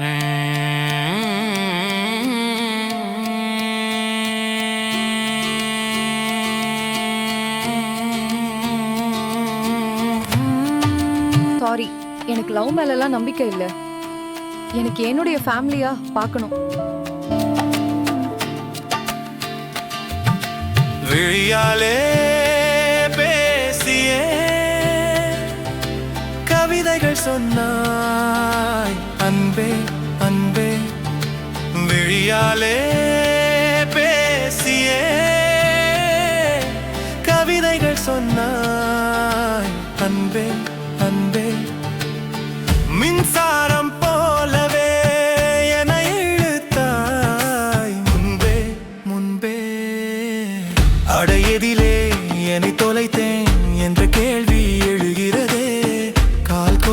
Sorry எனக்கு love மேலெல்லாம் நம்பிக்கை இல்லை. எனக்கு என்னுடைய ஃபேமிலியா பார்க்கணும். விழியாலே கவிதைகள் சொன்னாய் அன்பே அன்பே. விழியாலே பேசியே கவிதைகள் சொன்னாய் அன்பே அன்பே. மின்சாரம்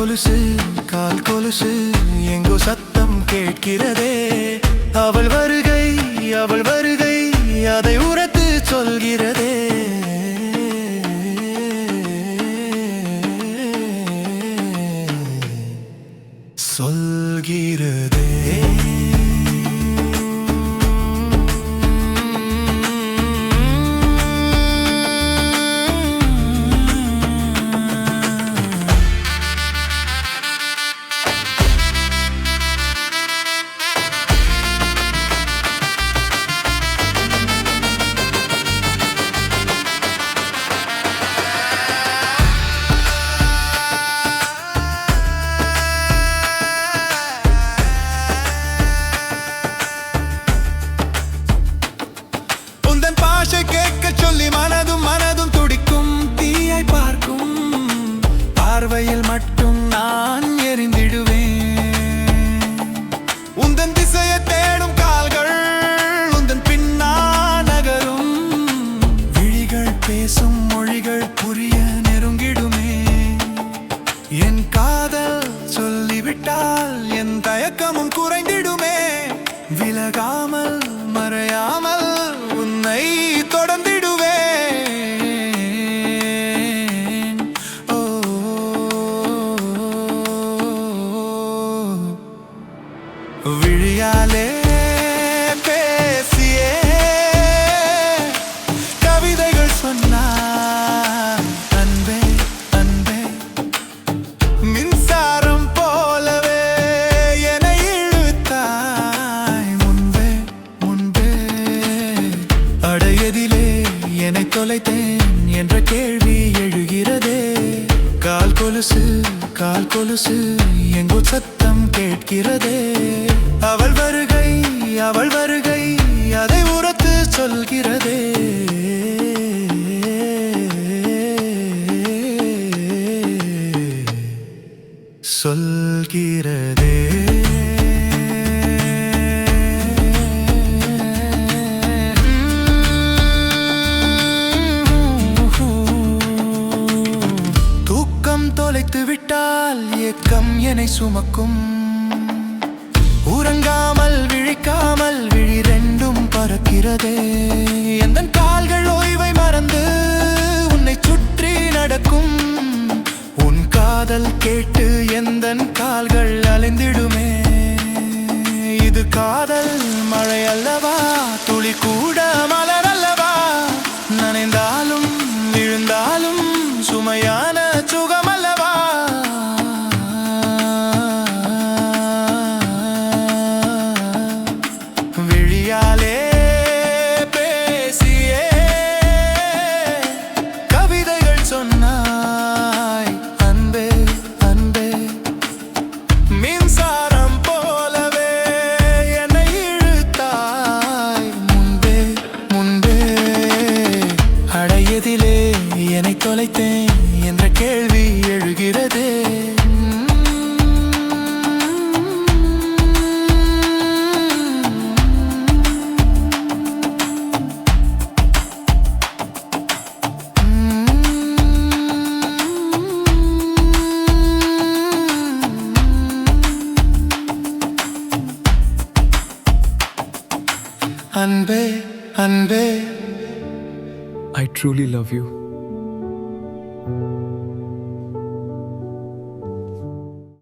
கொலுசு கால் கொலுசு எங்கோ சத்தம் கேட்கிறதே. அவள் வருகை அவள் வருகை அதை உரத்து சொல்கிறதே. பார்வையில் மட்டும் நான் எரிந்திடுவேன். உந்தன் திசையை தேடும் கால்கள் உந்தன் பின்னா நகரும் விழிகள் பேசும் மொழிகள் புரிய நெருங்கிடுமே. என் காதல் சொல்லிவிட்டால் என் தயக்கமும் குறைந்திடுமே. விலகாமல் என்ற கேள்வி எழுகிறதே. கால் கொலுசு கால் கொலுசு எங்கோ சத்தம் கேட்கிறதே. அவள் வருகை அவள் வருகை அதை உரத்து சொல்கிறதே. சொல்கிறதே. விட்டால் ஏக்கம் என்னை சுமக்கும். உறங்காமல் விழிக்காமல் விழி ரெண்டும் பறக்கிறதே. எந்த கால்கள் ஓய்வை மறந்து உன்னை சுற்றி நடக்கும். உன் காதல் கேட்டு எந்த கால்கள் அலைந்திடுமே. இது காதல் மழை அல்லவா? துளி கூட மலர? என்னை தொலைத்தேன் என்ற கேள்வி எழுகிறது அன்பே அன்பே I truly love you.